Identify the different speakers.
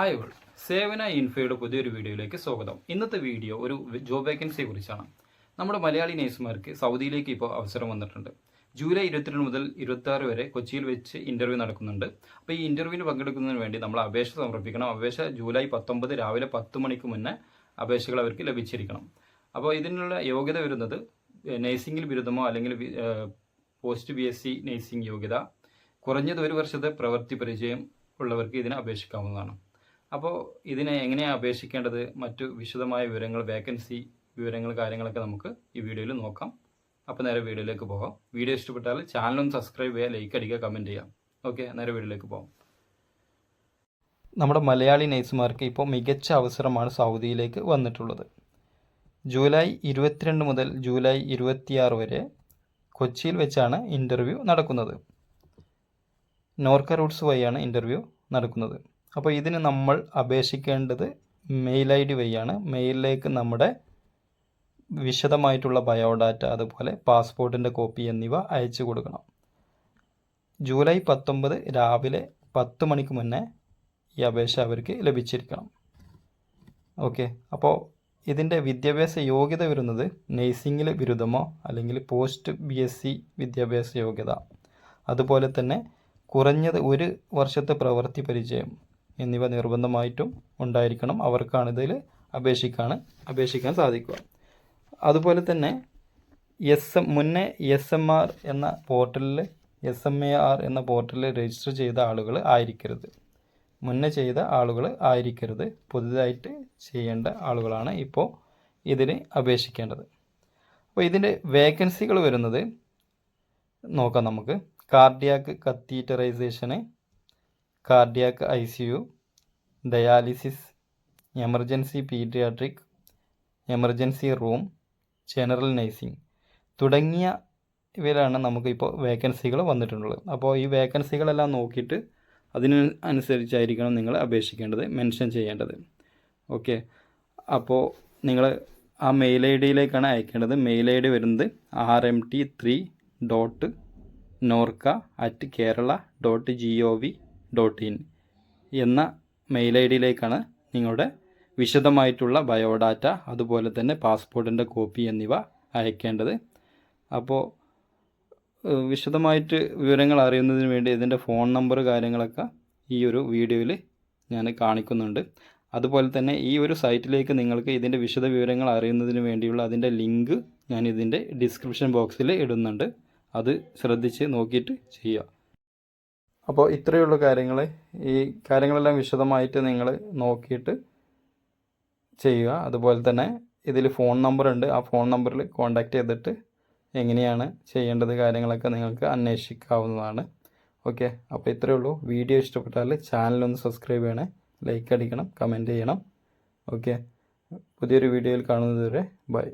Speaker 1: Hi all സേവന ഇൻഫോയുടെ പുതിയൊരു വീഡിയോയിലേക്ക് സ്വാഗതം. ഇന്നത്തെ വീഡിയോ ഒരു ജോബ് വേക്കൻസിയെ കുറിച്ചാണ്. നമ്മുടെ മലയാളി നേഴ്സുമാർക്ക് സൗദിയിലേക്ക് ഇപ്പോൾ അവസരം വന്നിട്ടുണ്ട്. ജൂലൈ ഇരുപത്തിരണ്ട് മുതൽ ഇരുപത്തി വരെ കൊച്ചിയിൽ വെച്ച് ഇന്റർവ്യൂ നടക്കുന്നുണ്ട്. അപ്പോൾ ഈ ഇന്റർവ്യൂവിന് പങ്കെടുക്കുന്നതിന് വേണ്ടി നമ്മൾ അപേക്ഷ സമർപ്പിക്കണം. അപേക്ഷ ജൂലൈ പത്തൊമ്പത് രാവിലെ പത്ത് മണിക്ക് മുന്നേ അപേക്ഷകൾ അവർക്ക് ലഭിച്ചിരിക്കണം. അപ്പോൾ ഇതിനുള്ള യോഗ്യത വരുന്നത് നഴ്സിംഗിൽ ബിരുദമോ അല്ലെങ്കിൽ post B S C nursing യോഗ്യത കുറഞ്ഞത് ഒരു വർഷത്തെ പ്രവൃത്തി പരിചയം ഉള്ളവർക്ക് ഇതിനെ അപേക്ഷിക്കാവുന്നതാണ്. അപ്പോൾ ഇതിനെ എങ്ങനെയാണ് അപേക്ഷിക്കേണ്ടത്? മറ്റു വിശദമായ വിവരങ്ങൾ വേക്കൻസി വിവരങ്ങൾ കാര്യങ്ങളൊക്കെ നമുക്ക് ഈ വീഡിയോയിൽ നോക്കാം. അപ്പോൾ നേരെ വീഡിയോയിലേക്ക് പോകാം. വീഡിയോ ഇഷ്ടപ്പെട്ടാൽ ചാനലൊന്ന് സബ്സ്ക്രൈബ് ചെയ്യുക ലൈക്ക് അടിക്കുക കമന്റ് ചെയ്യാം ഓക്കെ നേരെ വീഡിയോയിലേക്ക് പോകാം. നമ്മുടെ മലയാളി നേഴ്സുമാർക്ക് ഇപ്പോൾ മികച്ച അവസരമാണ് സൗദിയിലേക്ക് വന്നിട്ടുള്ളത്. ജൂലൈ ഇരുപത്തിരണ്ട് മുതൽ ജൂലൈ ഇരുപത്തിയാറ് വരെ കൊച്ചിയിൽ വെച്ചാണ് ഇന്റർവ്യൂ നടക്കുന്നത്. നോർക്ക റൂട്ട്സ് വഴിയാണ് ഇന്റർവ്യൂ നടക്കുന്നത്. അപ്പോൾ ഇതിന് നമ്മൾ അപേക്ഷിക്കേണ്ടത് മെയിൽ ഐ ഡി വഴിയാണ് മെയിലിലേക്ക് നമ്മുടെ വിശദമായിട്ടുള്ള ബയോഡാറ്റ അതുപോലെ പാസ്പോർട്ടിന്റെ കോപ്പി എന്നിവ അയച്ചു കൊടുക്കണം. ജൂലൈ പത്തൊമ്പത് രാവിലെ പത്ത് മണിക്ക് മുന്നേ ഈ അപേക്ഷ അവർക്ക് ലഭിച്ചിരിക്കണം. ഓക്കെ. അപ്പോൾ ഇതിന്റെ വിദ്യാഭ്യാസ യോഗ്യത വരുന്നത് നേഴ്സിംഗിൽ ബിരുദമോ അല്ലെങ്കിൽ പോസ്റ്റ് ബി എസ് സി വിദ്യാഭ്യാസ യോഗ്യത. അതുപോലെ തന്നെ കുറഞ്ഞത് ഒരു വർഷത്തെ പ്രവൃത്തി പരിചയം. എന്നിവ നിർബന്ധമായിട്ടും ഉണ്ടായിരിക്കണം. അവർക്കാണ് ഇതിൽ അപേക്ഷിക്കാണ് അപേക്ഷിക്കാൻ സാധിക്കുക. അതുപോലെ തന്നെ എസ് എം മുന്നേ എസ് എം ആർ എന്ന പോർട്ടലിൽ എസ് എം എ ആർ എന്ന പോർട്ടലിൽ രജിസ്റ്റർ ചെയ്ത ആളുകൾ ആയിരിക്കരുത്. മുന്നേ ചെയ്ത ആളുകൾ ആയിരിക്കരുത്. പുതുതായിട്ട് ചെയ്യേണ്ട ആളുകളാണ് ഇപ്പോൾ ഇതിന് അപേക്ഷിക്കേണ്ടത്. അപ്പോൾ ഇതിന്റെ വേക്കൻസികൾ വരുന്നത് നോക്കാം നമുക്ക്. Cardiac കത്തീറ്ററൈസേഷന് cardiac I C U dialysis emergency paediatric emergency room general nursing തുടങ്ങിയ ഇവയിലാണ് നമുക്കിപ്പോൾ വേക്കൻസികൾ വന്നിട്ടുള്ളത്. അപ്പോൾ ഈ വേക്കൻസികളെല്ലാം നോക്കിയിട്ട് അതിന് അനുസരിച്ചായിരിക്കണം നിങ്ങൾ അപേക്ഷിക്കേണ്ടത് മെൻഷൻ ചെയ്യേണ്ടത്. ഓക്കെ അപ്പോൾ നിങ്ങൾ ആ മെയിൽ ഐ ഡിയിലേക്കാണ് അയക്കേണ്ടത്. മെയിൽ ഐ ഡി വരുന്നത് R M T three dot Norka at Kerala dot G O V dot in എന്ന മെയിൽ ഐ ഡിയിലേക്കാണ് നിങ്ങളുടെ വിശദമായിട്ടുള്ള ബയോഡാറ്റ അതുപോലെ തന്നെ പാസ്പോർട്ടിന്റെ കോപ്പി എന്നിവ അയക്കേണ്ടത്. അപ്പോൾ വിശദമായിട്ട് വിവരങ്ങൾ അറിയുന്നതിന് വേണ്ടി ഇതിന്റെ ഫോൺ നമ്പർ കാര്യങ്ങളൊക്കെ ഈ ഒരു വീഡിയോയിൽ ഞാൻ കാണിക്കുന്നുണ്ട്. അതുപോലെ തന്നെ ഈ ഒരു സൈറ്റിലേക്ക് നിങ്ങൾക്ക് ഇതിന്റെ വിശദ വിവരങ്ങൾ അറിയുന്നതിന് വേണ്ടിയുള്ള അതിന്റെ ലിങ്ക് ഞാൻ ഇതിന്റെ ഡിസ്ക്രിപ്ഷൻ ബോക്സിൽ ഇടുന്നുണ്ട്. അത് ശ്രദ്ധിച്ച് നോക്കിയിട്ട് ചെയ്യുക. അപ്പോൾ ഇത്രയുള്ള കാര്യങ്ങൾ ഈ കാര്യങ്ങളെല്ലാം വിശദമായിട്ട് നിങ്ങൾ നോക്കിയിട്ട് ചെയ്യുക. അതുപോലെ തന്നെ ഇതിൽ ഫോൺ നമ്പർ ഉണ്ട്. ആ ഫോൺ നമ്പറിൽ കോൺടാക്റ്റ് ചെയ്തിട്ട് എങ്ങനെയാണ് ചെയ്യേണ്ടത് കാര്യങ്ങളൊക്കെ നിങ്ങൾക്ക് അന്വേഷിക്കാവുന്നതാണ്. ഓക്കെ? അപ്പോൾ ഇത്രയേ ഉള്ളൂ. വീഡിയോ ഇഷ്ടപ്പെട്ടാൽ ചാനലൊന്ന് സബ്സ്ക്രൈബ് ചെയ്യണേ. ലൈക്ക് അടിക്കണം കമന്റ് ചെയ്യണം. ഓക്കെ? പുതിയൊരു വീഡിയോയിൽ കാണുന്നതുവരെ ബൈ.